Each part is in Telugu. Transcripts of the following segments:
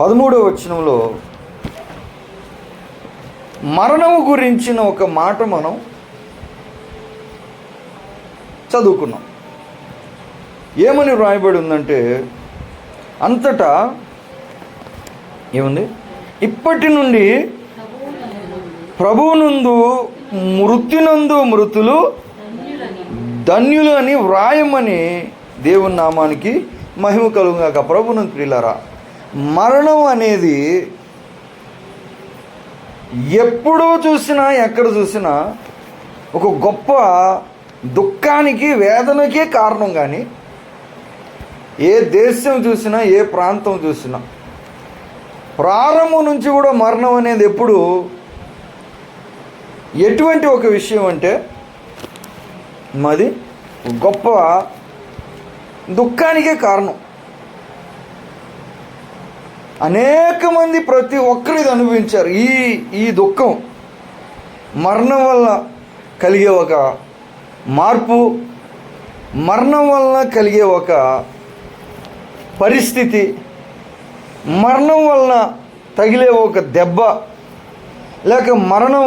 పదమూడవ వచనంలో మరణము గురించిన ఒక మాట మనం చదువుకున్నాం. ఏమని వ్రాయబడి ఉందంటే అంతటా ఏముంది? ఇప్పటి నుండి ప్రభువునందు మృత్యునందు మృతులు ధన్యులు అని వ్రాయమని దేవుని నామానికి మహిమ కలుగుగాక ప్రభునందు ప్రియులరా మరణం అనేది ఎప్పుడూ చూసినా ఎక్కడ చూసినా ఒక గొప్ప దుఃఖానికి వేదనకే కారణం కానీ ఏ దేశం చూసినా ఏ ప్రాంతం చూసినా ప్రారంభం నుంచి కూడా మరణం అనేది ఎప్పుడు ఎటువంటి ఒక విషయం అంటే మాది గొప్ప దుఃఖానికే కారణం. అనేక మంది ప్రతి ఒక్కరు ఇది అనుభవించారు. ఈ ఈ దుఃఖం మరణం వల్ల కలిగే ఒక మార్పు మరణం వలన కలిగే ఒక పరిస్థితి మరణం వలన తగిలే ఒక దెబ్బ లేక మరణం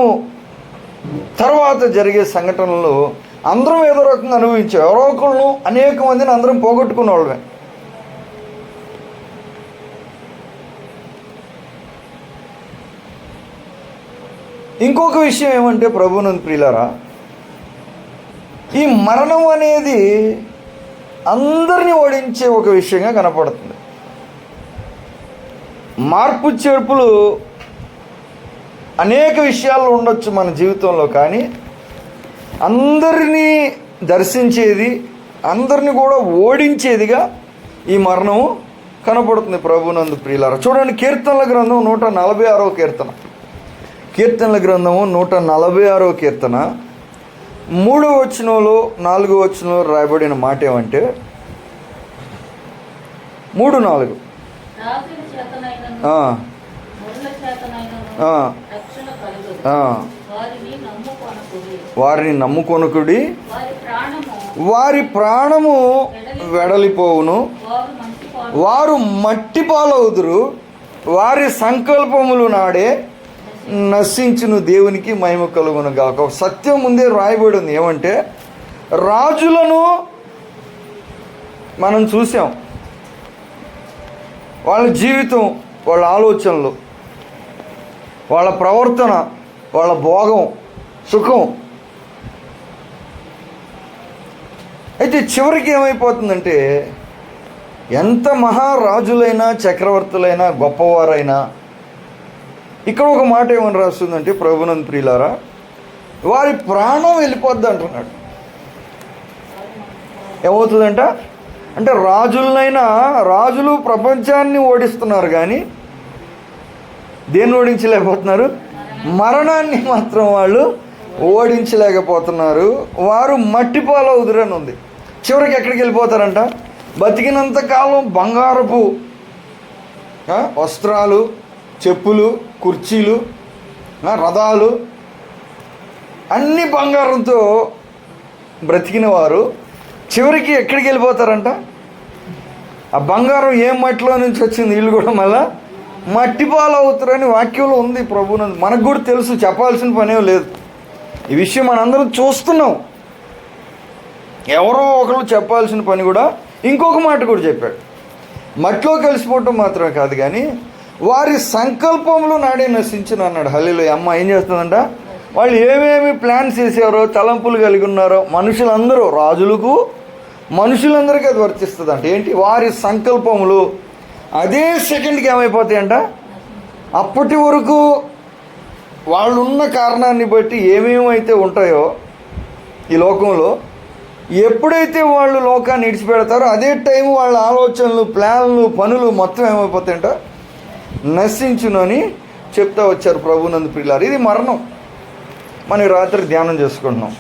తర్వాత జరిగే సంఘటనలు అందరం ఏదో రకంగా అనుభవించాం. ఎవరో ఒకళ్ళు అనేక మందిని అందరం పోగొట్టుకున్న వాళ్ళమే. ఇంకొక విషయం ఏమంటే ప్రభునంద్ ప్రియులరా ఈ మరణం అనేది అందరినీ ఓడించే ఒక విషయంగా కనపడుతుంది. మార్పు చేర్పులు అనేక విషయాల్లో ఉండొచ్చు మన జీవితంలో కానీ అందరినీ దర్శించేది అందరిని కూడా ఓడించేదిగా ఈ మరణము కనపడుతుంది ప్రభునందు ప్రియులారా. చూడండి కీర్తనల గ్రంథం నూట నలభై ఆరో కీర్తన. కీర్తనల గ్రంథము నూట నలభై ఆరో కీర్తన. మూడో వచనంలో నాలుగో వచనంలో రాయబడిన మాట ఏమంటే మూడు నాలుగు. వారిని నమ్ముకొనకుడి. వారి ప్రాణము వెడలిపోవును. వారు మట్టి పాలవుదురు వారి సంకల్పములు నాడే నశించును దేవునికి మహిమ కలుగును గాక. సత్యం ముందే రాయబడి ఉంది ఏమంటే రాజులను మనం చూసాం. వాళ్ళ జీవితం వాళ్ళ ఆలోచనలు వాళ్ళ ప్రవర్తన వాళ్ళ భోగం సుఖం. అయితే చివరికి ఏమైపోతుందంటే ఎంత మహారాజులైనా చక్రవర్తులైనా గొప్పవారైనా ఇక్కడ ఒక మాట ఏమని రాస్తుందంటే ప్రభునంద్ ప్రియులారా వారి ప్రాణం వెళ్ళిపోద్ది అంటున్నాడు. ఏమవుతుందంట? అంటే రాజులనైనా రాజులు ప్రపంచాన్ని ఓడిస్తున్నారు కానీ దేన్ని ఓడించలేకపోతున్నారు? మరణాన్ని మాత్రం వాళ్ళు ఓడించలేకపోతున్నారు. వారు మట్టి ఉదురని ఉంది. చివరికి ఎక్కడికి వెళ్ళిపోతారంట? బతికినంత కాలం బంగారపు వస్త్రాలు చెప్పులు కుర్చీలు రథాలు అన్ని బంగారంతో బ్రతికిన వారు చివరికి ఎక్కడికి వెళ్ళిపోతారంట? ఆ బంగారం ఏ మట్టిలో నుంచి వచ్చింది? వీళ్ళు కూడా మళ్ళా మట్టి పాలవుతారని వాక్యంలో ఉంది ప్రభున మనకు కూడా తెలుసు చెప్పాల్సిన పనే లేదు. ఈ విషయం మనందరం చూస్తున్నాం. ఎవరో ఒకరు చెప్పాల్సిన పని కూడా ఇంకొక మాట కూడా చెప్పాడు. మట్టిలో కలిసిపోవటం మాత్రమే కాదు కానీ వారి సంకల్పంలో నాడే నశించిన అన్నాడు. హల్లీలో అమ్మ ఏం చేస్తుందంట? వాళ్ళు ఏమేమి ప్లాన్స్ చేసారో తలంపులు కలిగి ఉన్నారో మనుషులందరూ రాజులకు మనుషులందరికీ అది వర్తిస్తుంది అంట ఏంటి? వారి సంకల్పములు అదే సెకండ్కి ఏమైపోతాయంట? అప్పటి వరకు వాళ్ళున్న కారణాన్ని బట్టి ఏమేమైతే ఉంటాయో ఈ లోకంలో ఎప్పుడైతే వాళ్ళు లోకాన్ని విడిచిపెడతారో అదే టైం వాళ్ళ ఆలోచనలు ప్లాన్లు పనులు మొత్తం ఏమైపోతాయంట? నశించును అని చెప్తా వచ్చారు ప్రభునందు పిల్లారు ఇది మరణం. మనం రాత్రి ధ్యానం చేసుకుంటున్నాం.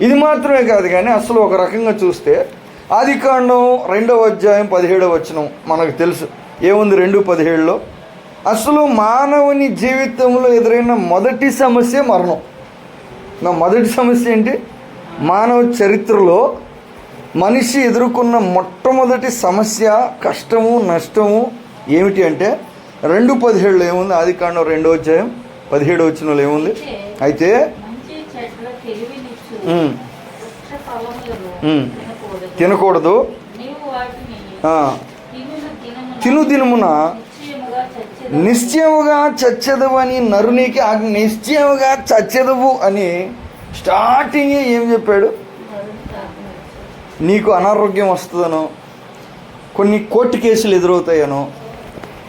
ఇది మాత్రమే కాదు కానీ అసలు ఒక రకంగా చూస్తే ఆది కాండం రెండవ అధ్యాయం పదిహేడవ వచనం మనకు తెలుసు. ఏముంది రెండు పదిహేడులో? అసలు మానవుని జీవితంలో ఎదురైన మొదటి సమస్య మరణం. నా మొదటి సమస్య ఏంటి? మానవ చరిత్రలో మనిషి ఎదుర్కొన్న మొట్టమొదటి సమస్య కష్టము నష్టము ఏమిటి అంటే రెండు పదిహేడులో ఏముంది? ఆది కాండం రెండో అధ్యాయం పదిహేడు వచ్చిన ఏముంది? అయితే. తినకూడదు. తిను దినమున నిశ్చయముగా చచ్చెదవు. అని నరునికి నిశ్చయముగా చచ్చెదవు అని స్టార్టింగ్ ఏం చెప్పాడు? నీకు అనారోగ్యం వస్తుందనో కొన్ని కోర్టు కేసులు ఎదురవుతాయనో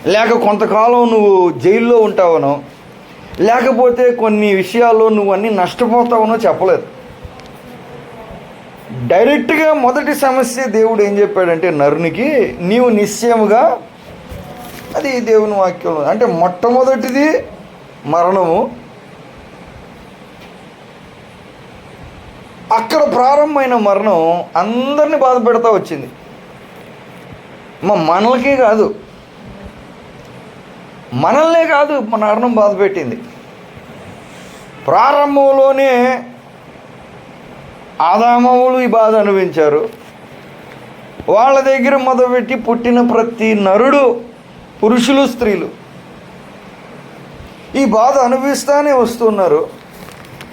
లేక కొంతకాలం నువ్వు జైల్లో ఉంటావనో లేకపోతే కొన్ని విషయాల్లో నువ్వు అన్నీ నష్టపోతావనో చెప్పలేదు. డైరెక్ట్గా మొదటి సమస్య దేవుడు ఏం చెప్పాడంటే నరునికి నీవు నిశ్చయముగా అది దేవుని వాక్యం అంటే మొట్టమొదటిది మరణము. అక్కడ ప్రారంభమైన మరణం అందరిని బాధ పెడతా వచ్చింది. మా మనలకే కాదు. మనల్నే కాదు మన మరణం బాధ పెట్టింది. ప్రారంభంలోనే ఆదామవులు ఈ బాధ అనుభవించారు. వాళ్ళ దగ్గర మొదలుపెట్టి పుట్టిన ప్రతి నరుడు పురుషులు స్త్రీలు. ఈ బాధ అనుభవిస్తూనే వస్తున్నారు.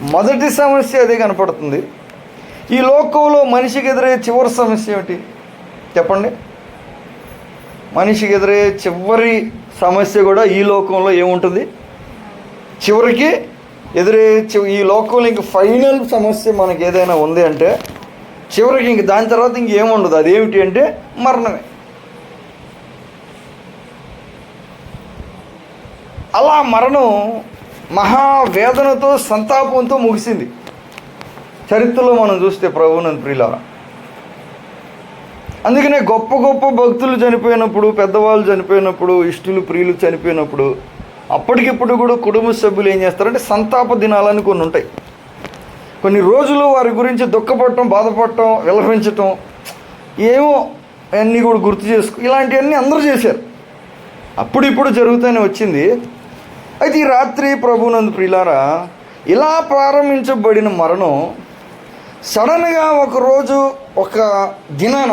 మొదటి సమస్య అదే కనపడుతుంది. ఈ లోకంలో మనిషికి ఎదురయ్యే చివరి సమస్య ఏమిటి? చెప్పండి. మనిషికి ఎదురయ్యే చివరి సమస్య కూడా ఈ లోకంలో ఏముంటుంది? చివరికి ఎదురే చి- ఈ లోకంలో ఇంక ఫైనల్ సమస్య మనకి ఏదైనా ఉంది అంటే చివరికి ఇంక దాని తర్వాత ఇంకేముండదు అదేమిటి అంటే మరణమే. అలా మరణం మహావేదనతో సంతాపంతో ముగిసింది. చరిత్రలో మనం చూస్తే ప్రభునంద ప్రియులారా అందుకనే గొప్ప గొప్ప భక్తులు చనిపోయినప్పుడు పెద్దవాళ్ళు చనిపోయినప్పుడు ఇష్టులు ప్రియులు చనిపోయినప్పుడు అప్పటికిప్పుడు కూడా కుటుంబ సభ్యులు ఏం చేస్తారంటే సంతాప దినాలని కొన్ని ఉంటాయి. కొన్ని రోజులు వారి గురించి దుఃఖపడటం బాధపడటం విలపించటం ఏమో అన్నీ కూడా గుర్తు చేసుకో ఇలాంటివన్నీ అందరూ చేశారు. అప్పుడు ఇప్పుడు జరుగుతూనే వచ్చింది. అయితే ఈ రాత్రి ప్రభునందు ప్రియులారా ఇలా ప్రారంభించబడిన మరణం సడన్గా ఒకరోజు ఒక దినాన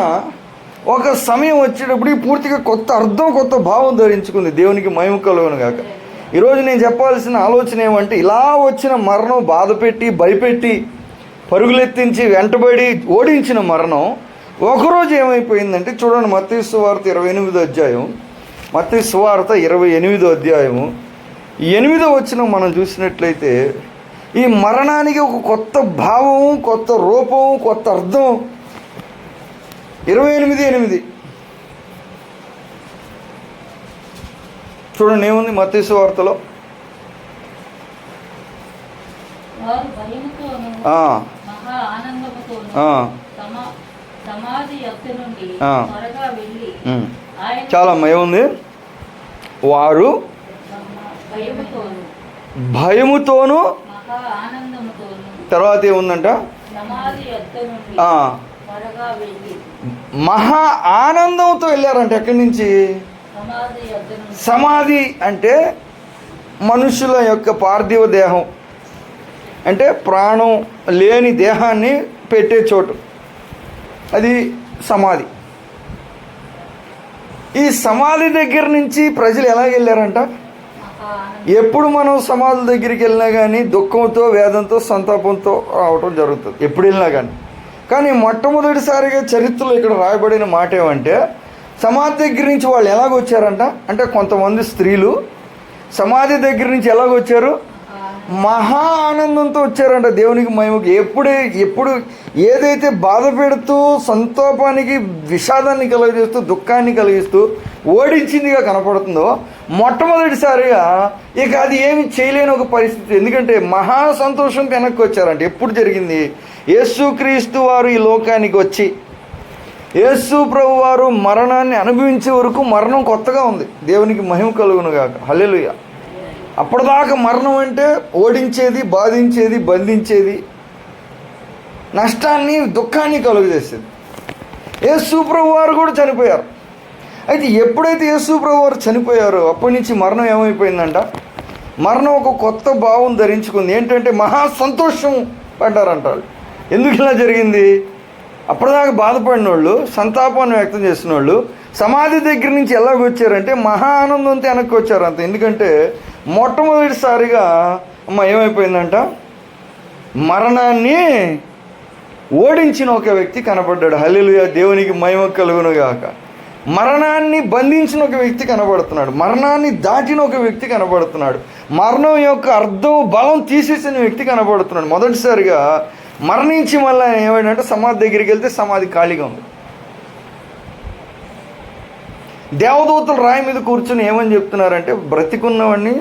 ఒక సమయం వచ్చేటప్పుడు పూర్తిగా కొత్త అర్థం కొత్త భావం ధరించుకుంది. దేవునికి మహిమ కలుగును గాక. ఈరోజు నేను చెప్పాల్సిన ఆలోచన ఏమంటే ఇలా వచ్చిన మరణం బాధపెట్టి భయపెట్టి పరుగులెత్తించి వెంటబడి ఓడించిన మరణం ఒకరోజు ఏమైపోయిందంటే చూడండి మత్తయి సువార్త ఇరవై ఎనిమిదో అధ్యాయం. మత్తయి సువార్త ఇరవై ఎనిమిదో అధ్యాయము. ఎనిమిదో వచ్చిన మనం చూసినట్లయితే ఈ మరణానికి ఒక కొత్త భావం కొత్త రూపం కొత్త అర్థం ఇరవై ఎనిమిది ఎనిమిది. చూడండి ఏముంది మత్తయి వార్తలో? చాలమ్మా ఏముంది? వారు భయముతోను తర్వాత ఏముందంట? మహా ఆనందంతో వెళ్ళారంట. ఎక్కడి నుంచి? సమాధి అంటే మనుషుల యొక్క పార్థివ దేహం. అంటే ప్రాణం లేని దేహాన్ని పెట్టే చోటు. అది సమాధి. ఈ సమాధి దగ్గర నుంచి ప్రజలు ఎలా వెళ్ళారంట? ఎప్పుడు మనం సమాధుల దగ్గరికి వెళ్ళినా కానీ దుఃఖంతో వేదంతో సంతాపంతో రావటం జరుగుతుంది. ఎప్పుడు వెళ్ళినా కానీ కానీ మొట్టమొదటిసారిగా చరిత్రలో ఇక్కడ రాయబడిన మాట ఏమంటే సమాధి దగ్గర నుంచి వాళ్ళు ఎలాగొచ్చారంట? అంటే కొంతమంది స్త్రీలు సమాధి దగ్గర నుంచి ఎలాగొచ్చారు? మహా మహా ఆనందంతో వచ్చారంట దేవునికి మహిమకి. ఎప్పుడే ఎప్పుడు ఏదైతే బాధ పెడుతూ సంతోపానికి విషాదాన్ని కలుగజేస్తూ దుఃఖాన్ని కలిగిస్తూ ఓడించిందిగా కనపడుతుందో మొట్టమొదటిసారిగా ఇక అది ఏమి చేయలేని ఒక పరిస్థితి. ఎందుకంటే మహా సంతోషం వెనక్కి వచ్చారంట. ఎప్పుడు జరిగింది? యేసుక్రీస్తు వారు ఈ లోకానికి వచ్చి యేసు ప్రభు వారు మరణాన్ని అనుభవించే వరకు మరణం కొత్తగా ఉంది. దేవునికి మహిమ కలుగును గాక. హల్లెలుయ. అప్పటిదాకా మరణం అంటే ఓడించేది బాధించేది బంధించేది నష్టాన్ని దుఃఖాన్ని కలుగజేసేది. యేసు ప్రభు వారు కూడా చనిపోయారు. అయితే ఎప్పుడైతే యేసు ప్రభు వారు చనిపోయారో అప్పటి నుంచి మరణం ఏమైపోయిందంట? మరణం ఒక కొత్త భావం ధరించుకుంది. ఏంటంటే మహా సంతోషం పడ్డారంటారు ఎందుకు ఇలా జరిగింది? అప్పటిదాకా బాధపడిన వాళ్ళు సంతాపాన్ని వ్యక్తం చేసిన వాళ్ళు సమాధి దగ్గర నుంచి ఎలాగొచ్చారంటే మహా ఆనందంతో వెనక్కి వచ్చారు అంత. ఎందుకంటే మొట్టమొదటిసారిగా అమ్మ ఏమైపోయిందంట? మరణాన్ని ఓడించిన ఒక వ్యక్తి కనపడ్డాడు హల్లెలూయా దేవునికి మహిమ కలుగునుగాక మరణాన్ని బంధించిన ఒక వ్యక్తి కనబడుతున్నాడు. మరణాన్ని దాటిన ఒక వ్యక్తి కనబడుతున్నాడు. మరణం యొక్క అర్థం బలం తీసేసిన వ్యక్తి కనబడుతున్నాడు. మొదటిసారిగా మరణించి మళ్ళీ ఏమైందంటే సమాధి దగ్గరికి వెళ్తే సమాధి ఖాళీగా ఉంది. దేవదూతలు రాయి మీద కూర్చొని ఏమని చెప్తున్నారంటే బ్రతికున్నవాడిని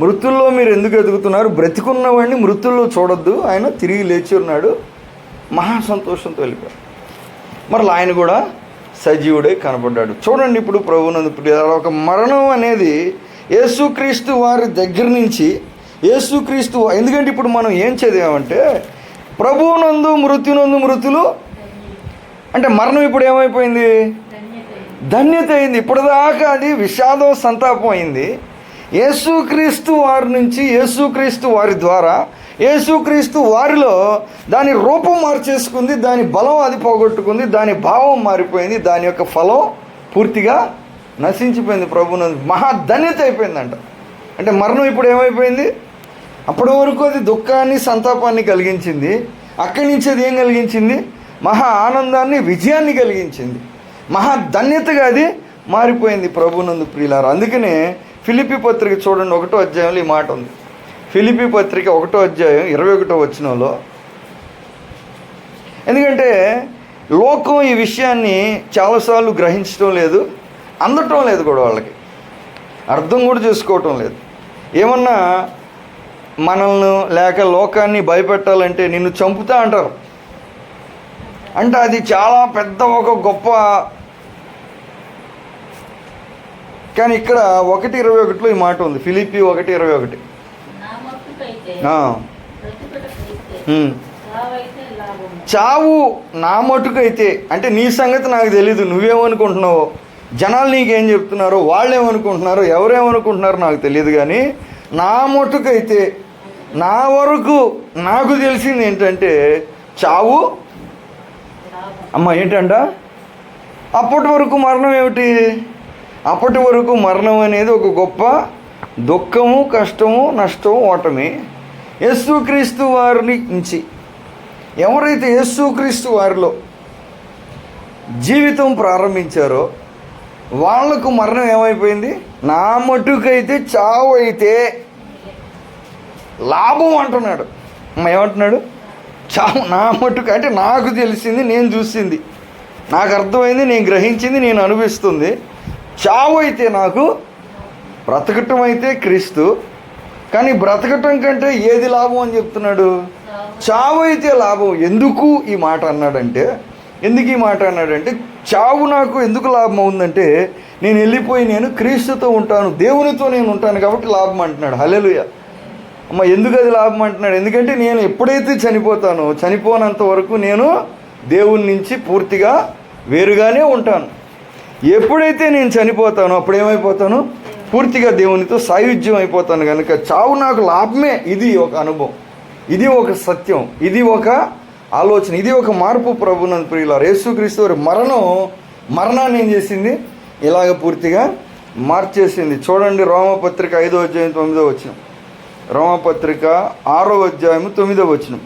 మృతుల్లో మీరు ఎందుకు ఎదుగుతున్నారు? బ్రతికున్నవాడిని మృతుల్లో చూడొద్దు. ఆయన తిరిగి లేచి ఉన్నాడు. మహా సంతోషంతో వెళ్ళిపోయారు మరలా ఆయన కూడా సజీవుడై కనపడ్డాడు చూడండి ఇప్పుడు ప్రభునందు ఒక మరణం అనేది యేసుక్రీస్తు వారి దగ్గర నుంచి యేసుక్రీస్తు ఎందుకంటే ఇప్పుడు మనం ఏం చదివామంటే ప్రభువునందు మృత్యునందు మృతులు. అంటే మరణం ఇప్పుడు ఏమైపోయింది? ధన్యత అయింది. ఇప్పటిదాకా అది విషాదం సంతాపం అయింది. యేసుక్రీస్తు వారి నుంచి యేసుక్రీస్తు వారి ద్వారా యేసుక్రీస్తు వారిలో దాని రూపం మార్చేసుకుంది దాని బలం అది పోగొట్టుకుంది దాని భావం మారిపోయింది దాని యొక్క ఫలం పూర్తిగా నశించిపోయింది ప్రభునందు. మహా ధన్యత అయిపోయిందంట. అంటే మరణం ఇప్పుడు ఏమైపోయింది? అప్పటి వరకు అది దుఃఖాన్ని సంతాపాన్ని కలిగించింది. అక్కడి నుంచి అది ఏం కలిగించింది? మహా ఆనందాన్ని విజయాన్ని కలిగించింది. మహా ధన్యతగా అది మారిపోయింది ప్రభునందు ప్రియులారు. అందుకనే ఫిలిపి పత్రిక చూడండి ఒకటో అధ్యాయంలో ఈ మాట ఉంది. ఫిలిపి పత్రిక ఒకటో అధ్యాయం ఇరవై ఒకటో వచనంలో ఎందుకంటే లోకం ఈ విషయాన్ని చాలాసార్లు గ్రహించడం లేదు అందటం లేదు కూడా వాళ్ళకి. అర్థం కూడా చేసుకోవటం లేదు. ఏమన్నా మనల్ని లేక లోకాన్ని భయపెట్టాలంటే నిన్ను చంపుతా అంటారు. అంటే అది చాలా పెద్ద ఒక గొప్ప కానీ ఇక్కడ ఒకటి ఇరవై ఒకటిలో ఈ మాట ఉంది. ఫిలిపి ఒకటి ఇరవై ఒకటి. చావు నా మటుకైతే అంటే నీ సంగతి నాకు తెలీదు. నువ్వేమనుకుంటున్నావో? జనాలు నీకేం చెప్తున్నారో? వాళ్ళు ఏమనుకుంటున్నారో ఎవరేమనుకుంటున్నారో నాకు తెలియదు కానీ నా మటుకైతే నా వరకు నాకు తెలిసింది ఏంటంటే చావు. అమ్మ ఏంటంట? అప్పటి వరకు మరణం ఏమిటి? అప్పటి వరకు మరణం అనేది ఒక గొప్ప దుఃఖము కష్టము నష్టము ఓటమి. యేసుక్రీస్తు వారిని నుంచి ఎవరైతే యేసుక్రీస్తు వారిలో జీవితం ప్రారంభించారో వాళ్ళకు మరణం ఏమైపోయింది? నా మటుకైతే చావు అయితే లాభం అంటున్నాడు. ఏమంటున్నాడు? చావు నా మట్టుకు అంటే నాకు తెలిసింది నేను చూసింది. నాకు అర్థమైంది నేను గ్రహించింది నేను అనిపిస్తుంది చావు అయితే నాకు బ్రతకటం అయితే క్రీస్తు. కానీ బ్రతకటం కంటే ఏది లాభం అని చెప్తున్నాడు? చావు అయితే లాభం. ఎందుకు ఈ మాట అన్నాడంటే ఎందుకు ఈ మాట అన్నాడంటే చావు నాకు ఎందుకు లాభం అవుందంటే నేను వెళ్ళిపోయి నేను క్రీస్తుతో ఉంటాను దేవునితో నేను ఉంటాను కాబట్టి లాభం అంటున్నాడు. హల్లెలూయా. అమ్మ ఎందుకు అది లాభం అంటున్నాడు? ఎందుకంటే నేను ఎప్పుడైతే చనిపోతానో చనిపోనంత వరకు నేను దేవుని నుంచి పూర్తిగా వేరుగానే ఉంటాను. ఎప్పుడైతే నేను చనిపోతానో అప్పుడు ఏమైపోతాను పూర్తిగా దేవునితో సాయుధ్యం అయిపోతాను కనుక చావు నాకు లాభమే. ఇది ఒక అనుభవం. ఇది ఒక సత్యం. ఇది ఒక ఆలోచన. ఇది ఒక మార్పు ప్రభునందు ప్రియుల యేసుక్రీస్తు వారి మరణం మరణాన్ని ఏం చేసింది? ఇలాగ పూర్తిగా మార్చేసింది. చూడండి రోమపత్రిక ఐదో అధ్యాయం తొమ్మిదో వచ్చినాం రోమపత్రిక ఆరో అధ్యాయం తొమ్మిదో వచనం.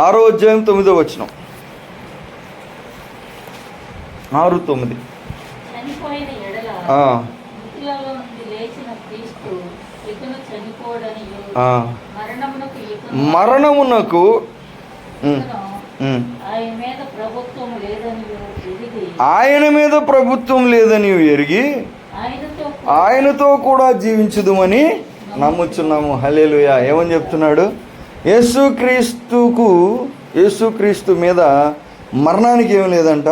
ఆరో అధ్యాయం తొమ్మిదో వచనం. ఆరు తొమ్మిది. మరణమునకు ఆయన మీద ప్రభుత్వం లేదని ఎరిగి ఆయనతో కూడా జీవించుదుమని నమ్ముచున్నాము. హలేలుయా ఏమని చెప్తున్నాడు? యేసుక్రీస్తుకు యేసుక్రీస్తు మీద మరణానికి ఏం లేదంట.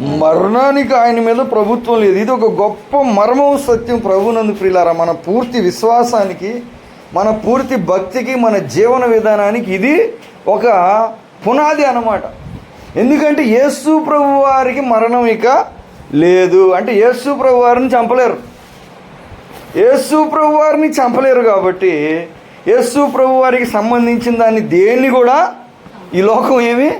మరణానికి ఆయన మీద ప్రభుత్వం లేదు. ఇది ఒక గొప్ప మర్మం సత్యం. ప్రభునందు ప్రిలారా మన పూర్తి విశ్వాసానికి మన పూర్తి భక్తికి మన జీవన విధానానికి ఇది ఒక పునాది అన్నమాట. ఎందుకంటే యేసు ప్రభు వారికి మరణం ఇక లేదు. అంటే యేసు ప్రభు వారిని చంపలేరు. యేసు ప్రభు వారిని చంపలేరు కాబట్టి యేసు ప్రభు వారికి సంబంధించిన దాన్ని దేన్ని కూడా ఈ లోకం ఏమి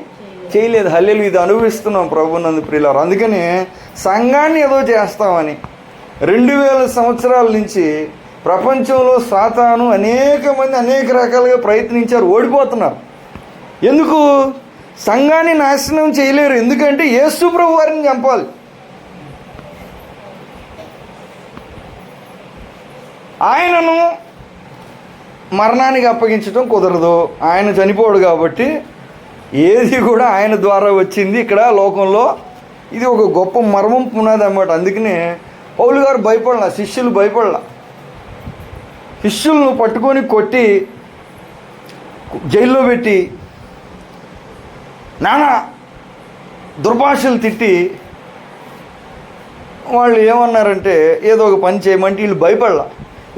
చేయలేదు. హల్లెలు ఇది అనుభవిస్తున్నాం ప్రభు నందు ప్రియులారు. అందుకని సంఘాన్ని ఏదో చేస్తామని రెండు వేల సంవత్సరాల నుంచి ప్రపంచంలో సాతాను అనేక మంది అనేక రకాలుగా ప్రయత్నించారు ఓడిపోతున్నారు. ఎందుకు? సంఘాన్ని నాశనం చేయలేరు. ఎందుకంటే యేసు ప్రభు వారిని చంపాలి. ఆయనను మరణానికి అప్పగించడం కుదరదు. ఆయన చనిపోడు కాబట్టి ఏది కూడా ఆయన ద్వారా వచ్చింది ఇక్కడ లోకంలో. ఇది ఒక గొప్ప మర్మం పునాది అన్నమాట. అందుకనే పౌలు గారు భయపడలా శిష్యులు భయపడలా. శిష్యులను పట్టుకొని కొట్టి జైల్లో పెట్టి నానా దుర్భాషలు తిట్టి వాళ్ళు ఏమన్నారంటే ఏదో ఒక పని చేయమంటే వీళ్ళు భయపడలా.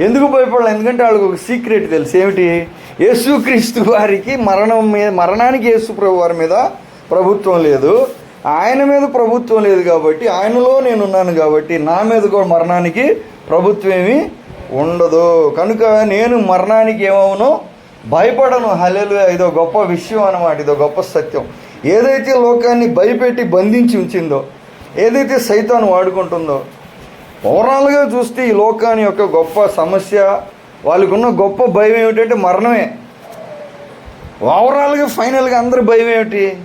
ఎందుకు భయపడాలి? ఎందుకంటే వాళ్ళకి ఒక సీక్రెట్ తెలుసు. ఏమిటి? యేసుక్రీస్తు వారికి మరణం మీద మరణానికి యేసు ప్రభు వారి మీద ప్రభుత్వం లేదు. ఆయన మీద ప్రభుత్వం లేదు కాబట్టి ఆయనలో నేను ఉన్నాను కాబట్టి నా మీద కూడా మరణానికి ప్రభుత్వం ఏమీ ఉండదు. కనుక నేను మరణానికి ఏమవును? భయపడను. హలెలు ఇదో గొప్ప విషయం అన్నమాట. ఇదో గొప్ప సత్యం. ఏదైతే లోకాన్ని భయపెట్టి బంధించి ఉంచిందో ఏదైతే సైతాన్ని వాడుకుంటుందో ఓవరాల్గా చూస్తే ఈ లోకాన్ని యొక్క గొప్ప సమస్య వాళ్ళకున్న గొప్ప భయం ఏమిటంటే మరణమే. ఓవరాల్గా ఫైనల్గా అందరి భయం ఏమిటి?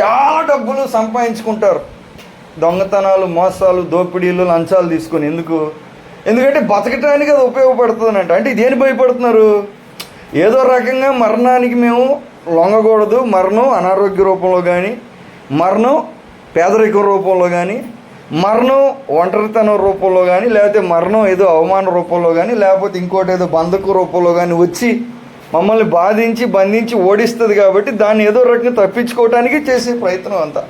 చాలా డబ్బులు సంపాదించుకుంటారు. దొంగతనాలు మోసాలు దోపిడీలు లంచాలు తీసుకొని ఎందుకు? ఎందుకంటే బతకటానికి అది ఉపయోగపడుతుందంట. అంటే దేని భయపడుతున్నారు? ఏదో రకంగా మరణానికి మేము లొంగకూడదు. మరణం అనారోగ్య రూపంలో కానీ మరణం పేదరిక రూపంలో కానీ మరణం ఒంటరితనం రూపంలో కానీ లేకపోతే మరణం ఏదో అవమాన రూపంలో కానీ లేకపోతే ఇంకోటి ఏదో బంధకు రూపంలో కానీ వచ్చి మమ్మల్ని బాధించి బంధించి ఓడిస్తుంది కాబట్టి దాన్ని ఏదో రకంగా తప్పించుకోవటానికి చేసే ప్రయత్నం అంతా.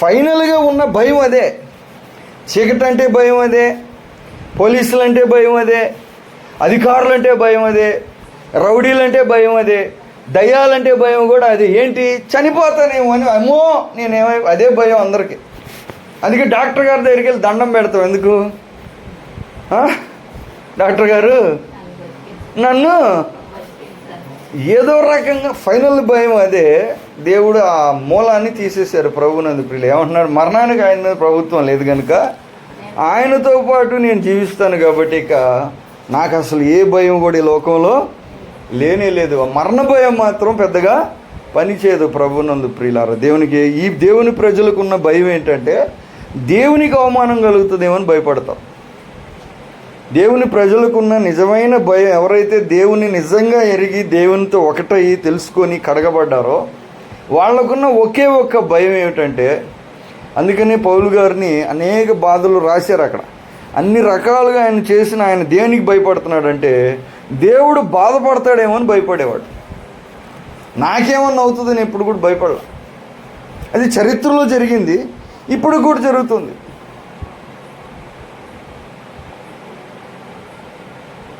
ఫైనల్గా ఉన్న భయం అదే. చీకటి అంటే భయం అదే. పోలీసులు అంటే భయం అదే. అధికారులు అంటే భయం అదే. రౌడీలు అంటే భయం అదే. దయ్యాలంటే భయం కూడా అదే. ఏంటి? చనిపోతానేమో అని అమ్మో నేనేమై అదే భయం అందరికీ. అందుకే డాక్టర్ గారి దగ్గరికి వెళ్ళి దండం పెడతాం. ఎందుకు? డాక్టర్ గారు? నన్ను? ఏదో రకంగా ఫైనల్ భయం అదే. దేవుడు ఆ మూలాన్ని తీసేశారు ప్రభునందు ప్రియులు. ఏమంటున్నాడు? మరణానికి ఆయన మీద ప్రభుత్వం లేదు కనుక ఆయనతో పాటు నేను జీవిస్తాను కాబట్టి ఇక నాకు అసలు ఏ భయం కూడా ఈ లోకంలో లేనే లేదు. మరణ భయం మాత్రం పెద్దగా పనిచేయదు ప్రభునందు ప్రియులారా. దేవునికి ఈ దేవుని ప్రజలకు ఉన్న భయం ఏంటంటే దేవునికి అవమానం కలుగుతుందేమో అని భయపడతాం. దేవుని ప్రజలకున్న నిజమైన భయం ఎవరైతే దేవుని నిజంగా ఎరిగి దేవునితో ఒకటయి తెలుసుకొని కడగబడ్డారో వాళ్ళకున్న ఒకే ఒక్క భయం ఏమిటంటే అందుకనే పౌలు గారిని అనేక బాధలు రాశారు అక్కడ. అన్ని రకాలుగా ఆయన చేసిన ఆయన దేనికి భయపడుతున్నాడంటే దేవుడు బాధపడతాడేమో అని భయపడేవాడు. నాకేమన్నా అవుతుందని ఎప్పుడు కూడా భయపడలా. అది చరిత్రలో జరిగింది ఇప్పుడు కూడా జరుగుతుంది.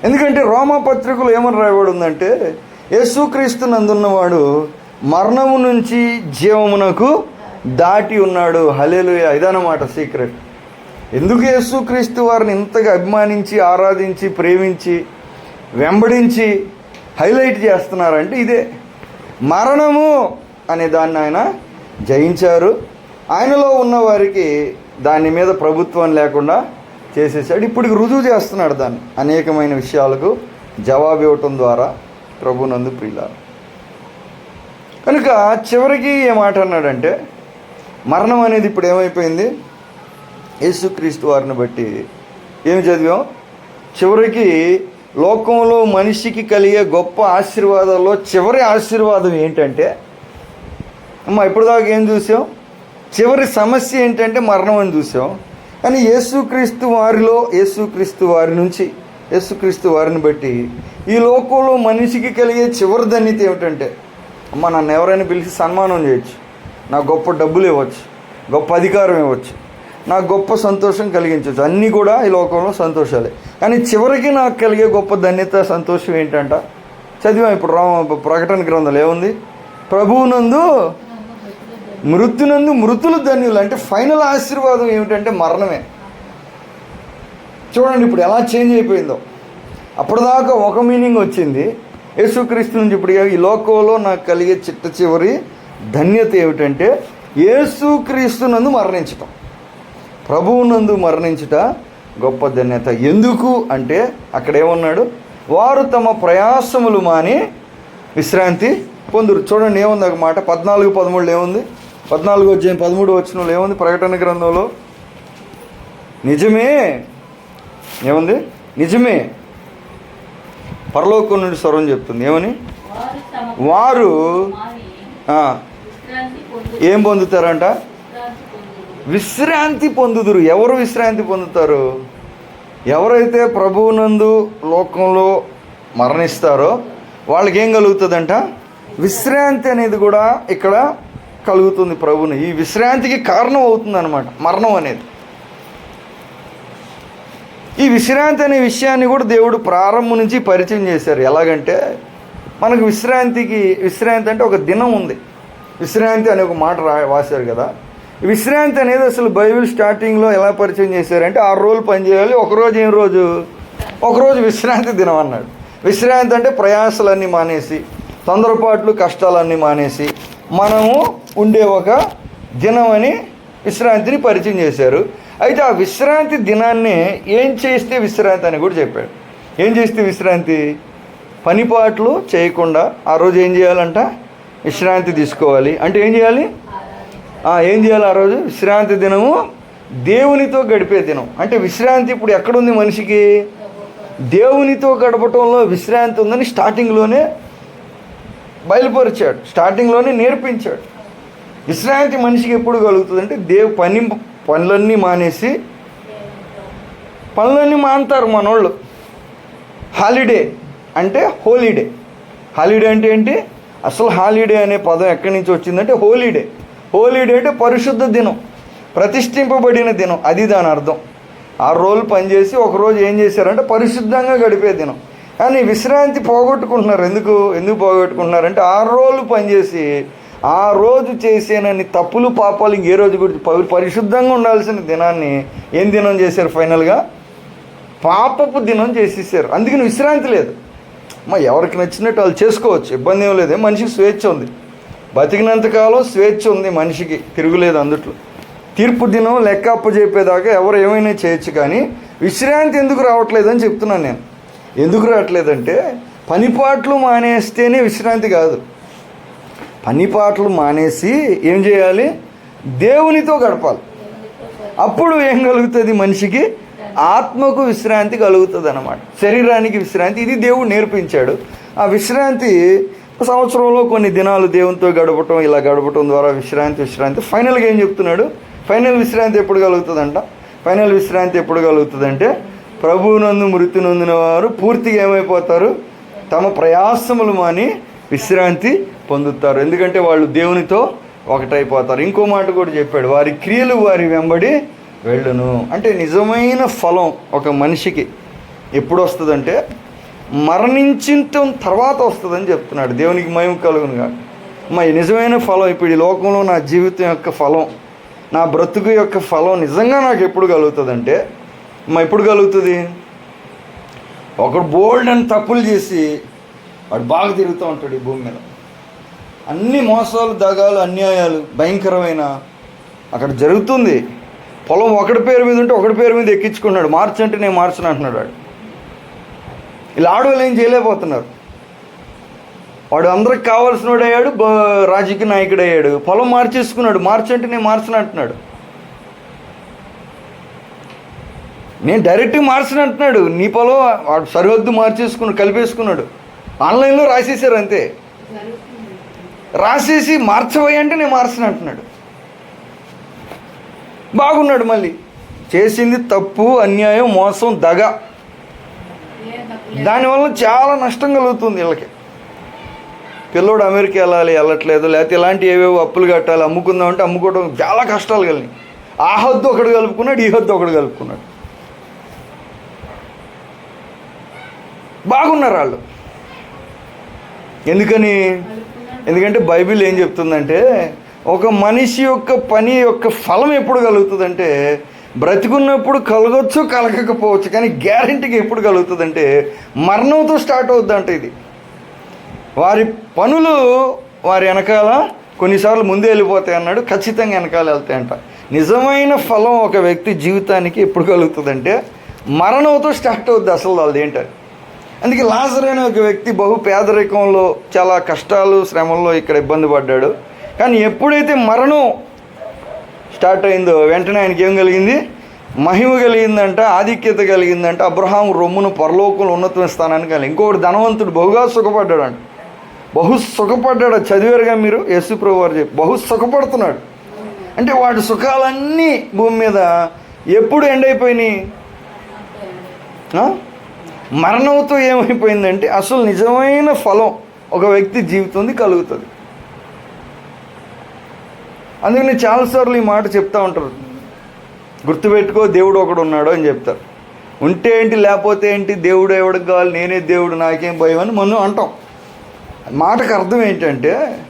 ఎందుకంటే రోమా పత్రికలు ఏమని రాయబడి ఉందంటే యేసుక్రీస్తు నందున్నవాడు మరణము నుంచి జీవమునకు దాటి ఉన్నాడు. హలేలుయ ఇదన్నమాట సీక్రెట్. ఎందుకు యేసుక్రీస్తు వారిని ఇంతగా అభిమానించి ఆరాధించి ప్రేమించి వెంబడించి హైలైట్ చేస్తున్నారంటే ఇదే. మరణము అనే దాన్ని ఆయన జయించారు. ఆయనలో ఉన్న వారికి దాని మీద ప్రభుత్వం లేకుండా చేసేసాడు. ఇప్పటికి రుజువు చేస్తున్నాడు దాన్ని. అనేకమైన విషయాలకు జవాబు ఇవ్వటం ద్వారా ప్రభునందు ప్రియుల కనుక చివరికి ఏ మాట అన్నాడంటే మరణం అనేది ఇప్పుడు ఏమైపోయింది? యేసుక్రీస్తు వారిని బట్టి ఏమి చదివాం? చివరికి లోకంలో మనిషికి కలిగే గొప్ప ఆశీర్వాదాల్లో చివరి ఆశీర్వాదం ఏంటంటే అమ్మ ఇప్పటిదాకా ఏం చూసాం? చివరి సమస్య ఏంటంటే మరణం అని చూసాం. కానీ యేసుక్రీస్తు వారిలో యేసుక్రీస్తు వారి నుంచి యేసుక్రీస్తు వారిని బట్టి ఈ లోకంలో మనిషికి కలిగే చివరి ధన్యత ఏమిటంటే అమ్మ నన్ను ఎవరైనా పిలిచి సన్మానం చేయొచ్చు. నాకు గొప్ప డబ్బులు ఇవ్వచ్చు. గొప్ప అధికారం ఇవ్వచ్చు. నాకు గొప్ప సంతోషం కలిగించవచ్చు. అన్నీ కూడా ఈ లోకంలో సంతోషాలే. కానీ చివరికి నాకు కలిగే గొప్ప ధన్యత సంతోషం ఏంటంట? చదివాం ఇప్పుడు రామ ప్రకటన గ్రంథాలు ఏముంది? ప్రభువునందు మృత్యునందు మృతులు ధన్యులు. అంటే ఫైనల్ ఆశీర్వాదం ఏమిటంటే మరణమే. చూడండి ఇప్పుడు ఎలా చేంజ్ అయిపోయిందో. అప్పటిదాకా ఒక మీనింగ్ వచ్చింది. యేసుక్రీస్తు నుంచి ఇప్పుడు ఈ లోకంలో నాకు కలిగే చిట్ట చివరి ధన్యత ఏమిటంటే యేసుక్రీస్తునందు మరణించటం. ప్రభువునందు మరణించుట గొప్ప ధన్యత. ఎందుకు అంటే అక్కడ ఏమన్నాడు వారు తమ ప్రయాసములు మాని విశ్రాంతి పొందురు. చూడండి ఏముంది ఒక మాట? పద్నాలుగు పదమూడు ఏముంది? పద్నాలుగు వచ్చే పదమూడు వచ్చిన ఏముంది? ప్రకటన గ్రంథంలో నిజమే. ఏముంది? నిజమే. పరలోకం నుండి స్వరం చెప్తుంది. ఏమని? వారు ఏం పొందుతారంట. విశ్రాంతి పొందుదురు. ఎవరు విశ్రాంతి పొందుతారు? ఎవరైతే ప్రభువునందు లోకంలో మరణిస్తారో వాళ్ళకి ఏం కలుగుతుందంట? విశ్రాంతి అనేది కూడా ఇక్కడ కలుగుతుంది ప్రభుని ఈ విశ్రాంతికి కారణం అవుతుంది అనమాట మరణం అనేది. ఈ విశ్రాంతి అనే విషయాన్ని కూడా దేవుడు ప్రారంభం నుంచి పరిచయం చేశారు. ఎలాగంటే మనకు విశ్రాంతికి విశ్రాంతి అంటే ఒక దినం ఉంది. విశ్రాంతి అనే ఒక మాట రా రాశారు కదా. విశ్రాంతి అనేది అసలు బైబిల్ స్టార్టింగ్లో ఎలా పరిచయం చేశారంటే ఆరు రోజులు పనిచేయాలి ఒకరోజు ఏం రోజు? ఒకరోజు విశ్రాంతి దినం అన్నాడు. విశ్రాంతి అంటే ప్రయాసలన్నీ మానేసి తొందరపాట్లు కష్టాలన్నీ మానేసి మనము ఉండే ఒక దినం అని విశ్రాంతిని పరిచయం చేశారు. అయితే ఆ విశ్రాంతి దినాన్ని ఏం చేస్తే విశ్రాంతి అని కూడా చెప్పాడు. ఏం చేస్తే విశ్రాంతి? పనిపాట్లు చేయకుండా ఆ రోజు ఏం చేయాలంట? విశ్రాంతి తీసుకోవాలి. అంటే ఏం చేయాలి? ఏం చేయాలి ఆ రోజు? విశ్రాంతి దినము దేవునితో గడిపే దినం. అంటే విశ్రాంతి ఇప్పుడు ఎక్కడుంది మనిషికి? దేవునితో గడపటంలో విశ్రాంతి ఉందని స్టార్టింగ్లోనే బయలుపరిచాడు. స్టార్టింగ్లోనే నేర్పించాడు. విశ్రాంతి మనిషికి ఎప్పుడు కలుగుతుంది అంటే దేవు పని పనులన్నీ మానేసి పనులన్నీ మానుతారు మనోళ్ళు. హాలిడే అంటే హోలీడే. హాలిడే అంటే ఏంటి? అసలు హాలిడే అనే పదం ఎక్కడి నుంచి వచ్చిందంటే హోలీడే. హోలీ అంటే పరిశుద్ధ దినం ప్రతిష్ఠింపబడిన దినం అది దాని అర్థం. ఆ రోజులు పనిచేసి ఒకరోజు ఏం చేశారంటే పరిశుద్ధంగా గడిపే దినం. కానీ విశ్రాంతి పోగొట్టుకుంటున్నారు. ఎందుకు? ఎందుకు పోగొట్టుకుంటున్నారంటే ఆరు రోజులు పనిచేసి ఆ రోజు చేసేనని తప్పులు పాపాలు ఏ రోజు గురించి పవి- పరిశుద్ధంగా ఉండాల్సిన దినాన్ని ఏం దినం చేశారు ఫైనల్గా? పాపపు దినం చేసేసారు. అందుకని విశ్రాంతి లేదు. మా ఎవరికి నచ్చినట్టు వాళ్ళు చేసుకోవచ్చు. ఇబ్బంది ఏం లేదు. మనిషికి స్వేచ్ఛ ఉంది. బతికినంతకాలం స్వేచ్ఛ ఉంది మనిషికి తిరుగులేదు అందుట్లో. తీర్పు దినం లెక్క అప్పచెప్పేదాకా ఎవరు ఏమైనా చేయొచ్చు కానీ విశ్రాంతి ఎందుకు రావట్లేదని చెప్తున్నాను నేను. ఎందుకు రావట్లేదంటే పనిపాట్లు మానేస్తేనే విశ్రాంతి కాదు. పనిపాట్లు మానేసి ఏం చేయాలి? దేవునితో గడపాలి. అప్పుడు ఏం కలుగుతుంది మనిషికి? ఆత్మకు విశ్రాంతి కలుగుతుంది అన్నమాట శరీరానికి విశ్రాంతి. ఇది దేవుడు నేర్పించాడు. ఆ విశ్రాంతి సంవత్సరంలో కొన్ని దినాలు దేవునితో గడపటం ఇలా గడపటం ద్వారా విశ్రాంతి విశ్రాంతి. ఫైనల్గా ఏం చెప్తున్నాడు? ఫైనల్ విశ్రాంతి ఎప్పుడు కలుగుతుందంట? ఫైనల్ విశ్రాంతి ఎప్పుడు కలుగుతుందంటే ప్రభువునందు మృతి నొందిన వారు పూర్తిగా ఏమైపోతారు? తమ ప్రయాసములు మాని విశ్రాంతి పొందుతారు. ఎందుకంటే వాళ్ళు దేవునితో ఒకటైపోతారు. ఇంకో మాట కూడా చెప్పాడు వారి క్రియలు వారి వెంబడి వెళ్ళును. అంటే నిజమైన ఫలం ఒక మనిషికి ఎప్పుడు వస్తుందంటే మరణించిన తర్వాత వస్తుందని చెప్తున్నాడు. దేవునికి మయం కలుగును కాదు మా నిజమైన ఫలం ఇప్పుడు ఈ లోకంలో నా జీవితం యొక్క ఫలం నా బ్రతుకు యొక్క ఫలం నిజంగా నాకు ఎప్పుడు కలుగుతుందంటే మా ఎప్పుడు కలుగుతుంది? ఒకడు బోల్డ్ అని తప్పులు చేసి వాడు బాగా తిరుగుతూ ఉంటాడు ఈ భూమి మీద. అన్ని మోసాలు దగాలు అన్యాయాలు భయంకరమైన అక్కడ జరుగుతుంది. పొలం ఒకటి పేరు మీద ఉంటే ఒకటి పేరు మీద ఎక్కించుకున్నాడు. మార్చంటే నేను మార్చను అంటున్నాడు వాడు. ఇలా ఆడవాళ్ళు ఏం చేయలేకపోతున్నారు. వాడు అందరికి కావాల్సిన వాడు అయ్యాడు రాజకీయ నాయకుడు అయ్యాడు పొలం మార్చేసుకున్నాడు మార్చంటే నేను మార్చను అంటున్నాడు. నేను డైరెక్ట్గా మార్చను అంటున్నాడు నీ పొలం వాడు సరిహద్దు మార్చేసుకున్నాడు కలిపేసుకున్నాడు. ఆన్లైన్లో రాసేసారు అంతే. రాసేసి మార్చబోయి అంటే నేను మార్చను అంటున్నాడు. బాగున్నాడు మళ్ళీ. చేసింది తప్పు అన్యాయం మోసం దగ. దానివల్ల చాలా నష్టం కలుగుతుంది వీళ్ళకి. పిల్లోడు అమెరికా వెళ్ళాలి వెళ్ళట్లేదు లేకపోతే ఇలాంటి ఏవేవో అప్పులు కట్టాలి అమ్ముకుందాం అంటే అమ్ముకోవడం చాలా కష్టాలు కలిగి ఆ హద్దు ఒకడు కలుపుకున్నాడు ఈ హద్దు ఒకడు కలుపుకున్నాడు. బాగున్నారు వాళ్ళు. ఎందుకని? ఎందుకంటే బైబిల్ ఏం చెప్తుందంటే ఒక మనిషి యొక్క పని యొక్క ఫలం ఎప్పుడు కలుగుతుందంటే బ్రతికున్నప్పుడు కలగొచ్చు కలగకపోవచ్చు కానీ గ్యారంటీగా ఎప్పుడు కలుగుతుందంటే మరణంతో స్టార్ట్ అవుద్దంట ఇది. వారి పనులు వారి వెనకాల కొన్నిసార్లు ముందే వెళ్ళిపోతాయి అన్నాడు ఖచ్చితంగా వెనకాల వెళ్తాయంట. నిజమైన ఫలం ఒక వ్యక్తి జీవితానికి ఎప్పుడు కలుగుతుందంటే మరణంతో స్టార్ట్ అవుద్ది అసలు వాళ్ళది ఏంటని. అందుకే లాజర్ అనే ఒక వ్యక్తి బహు పేదరికంలో చాలా కష్టాలు శ్రమల్లో ఇక్కడ ఇబ్బంది పడ్డాడు. కానీ ఎప్పుడైతే మరణం స్టార్ట్ అయిందో వెంటనే ఆయనకి ఏం కలిగింది? మహిమ కలిగిందంట ఆధిక్యత కలిగిందంట అబ్రహాం రొమ్మును పరలోకంలో ఉన్నతమైన స్థానాన్ని కలిగి ఇంకొకటి ధనవంతుడు బహుగా సుఖపడ్డాడు అంట బహు సుఖపడ్డాడు చదివారుగా మీరు? యేసుప్రభు వారు చెప్పి బహు సుఖపడుతున్నాడు. అంటే వాటి సుఖాలన్నీ భూమి మీద ఎప్పుడు ఎండ్ అయిపోయినాయి? మరణంతో ఏమైపోయిందంటే అసలు నిజమైన ఫలం ఒక వ్యక్తి జీవితం కలుగుతుంది. అందుకని చాలాసార్లు ఈ మాట చెప్తా ఉంటారు. గుర్తుపెట్టుకో దేవుడు ఒకడు ఉన్నాడు అని చెప్తారు. ఉంటే ఏంటి లేకపోతే ఏంటి దేవుడు ఎవడికి కావాలి నేనే దేవుడు నాకేం భయం అని మనం అంటాం. మాటకు అర్థం ఏంటంటే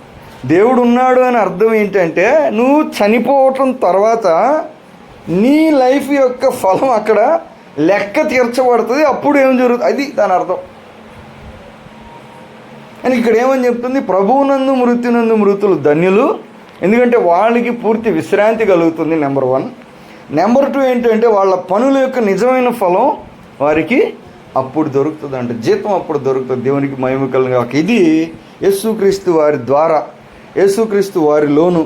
దేవుడు ఉన్నాడు అని అర్థం ఏంటంటే నువ్వు చనిపోవటం తర్వాత నీ లైఫ్ యొక్క ఫలం అక్కడ లెక్క తీర్చబడుతుంది. అప్పుడు ఏం జరుగుతుంది? అది దాని అర్థం. అని ఇక్కడ ఏమని చెప్తుంది? ప్రభువునందు మృత్యునందు మృతులు ధన్యులు. ఎందుకంటే వాళ్ళకి పూర్తి విశ్రాంతి కలుగుతుంది నెంబర్ వన్ నెంబర్ టూ ఏంటంటే వాళ్ళ పనుల యొక్క నిజమైన ఫలం వారికి అప్పుడు దొరుకుతుంది అంటే జీతం అప్పుడు దొరుకుతుంది. దేవునికి మహిమ కలుగా ఇది యేసుక్రీస్తు వారి ద్వారా యేసుక్రీస్తు వారిలోను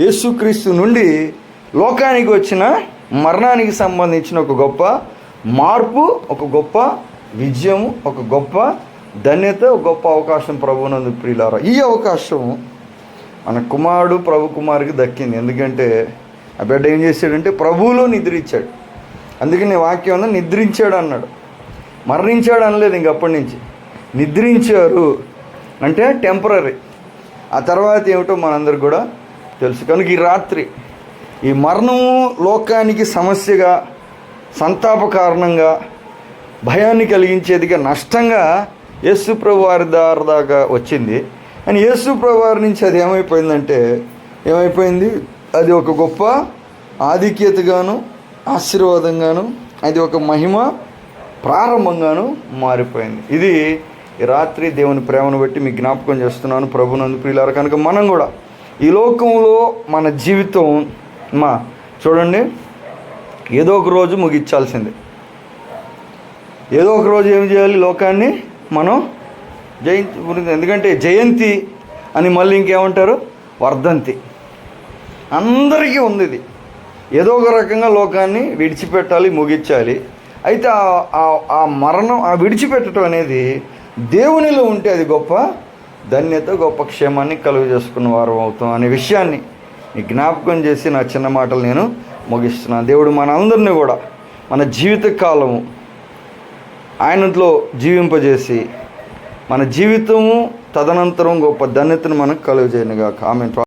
యేసుక్రీస్తు నుండి లోకానికి వచ్చిన మరణానికి సంబంధించిన ఒక గొప్ప మార్పు ఒక గొప్ప విజయం ఒక గొప్ప ధన్యత ఒక గొప్ప అవకాశం ప్రభునందు ప్రియులారా. ఈ అవకాశం మన కుమారుడు ప్రభు కుమారుకి దక్కింది. ఎందుకంటే ఆ బిడ్డ ఏం చేశాడంటే ప్రభువులో నిద్రించాడు. అందుకని వాక్యం అన్న నిద్రించాడు అన్నాడు. మరణించాడు అనలేదు ఇంకప్పటి నుంచి. నిద్రించారు అంటే టెంపరీ ఆ తర్వాత ఏమిటో మనందరికి కూడా తెలుసు. కనుక ఈ రాత్రి ఈ మరణము లోకానికి సమస్యగా సంతాప కారణంగా భయాన్ని కలిగించేదిగా నష్టంగా యేసు ప్రభు వారి దారి దాకా వచ్చింది. అని యేసు ప్రభు నుంచి అది ఏమైపోయిందంటే ఏమైపోయింది? అది ఒక గొప్ప ఆధిక్యతగాను ఆశీర్వాదంగాను అది ఒక మహిమ ప్రారంభంగాను మారిపోయింది. ఇది రాత్రి దేవుని ప్రేమను బట్టి మీకు జ్ఞాపకం చేస్తున్నాను. ప్రభునందు ప్రియులారు కనుక మనం కూడా ఈ లోకంలో మన జీవితం మా చూడండి. ఏదో ఒక రోజు ముగించాల్సిందే ఏదో ఒక రోజు ఏం చేయాలి? లోకాన్ని మనం జయంతి ఎందుకంటే జయంతి అని మళ్ళీ ఇంకేమంటారు? వర్ధంతి. అందరికీ ఉంది ఇది. ఏదో ఒక రకంగా లోకాన్ని విడిచిపెట్టాలి ముగించాలి. అయితే ఆ- ఆ మరణం ఆ విడిచిపెట్టడం అనేది దేవునిలో ఉంటే అది గొప్ప ధన్యత గొప్ప క్షేమాన్ని కలుగు చేసుకున్న వారం అవుతాం అనే విషయాన్ని ఈ జ్ఞాపకం చేసి నా చిన్న మాటలు నేను ముగిస్తున్నాను. దేవుడు మనందరినీ కూడా మన జీవిత కాలము ఆయనలో జీవింపజేసి మన జీవితము తదనంతరం గొప్ప ధన్యతను మనకు కలుగజేయనుగా ఆమె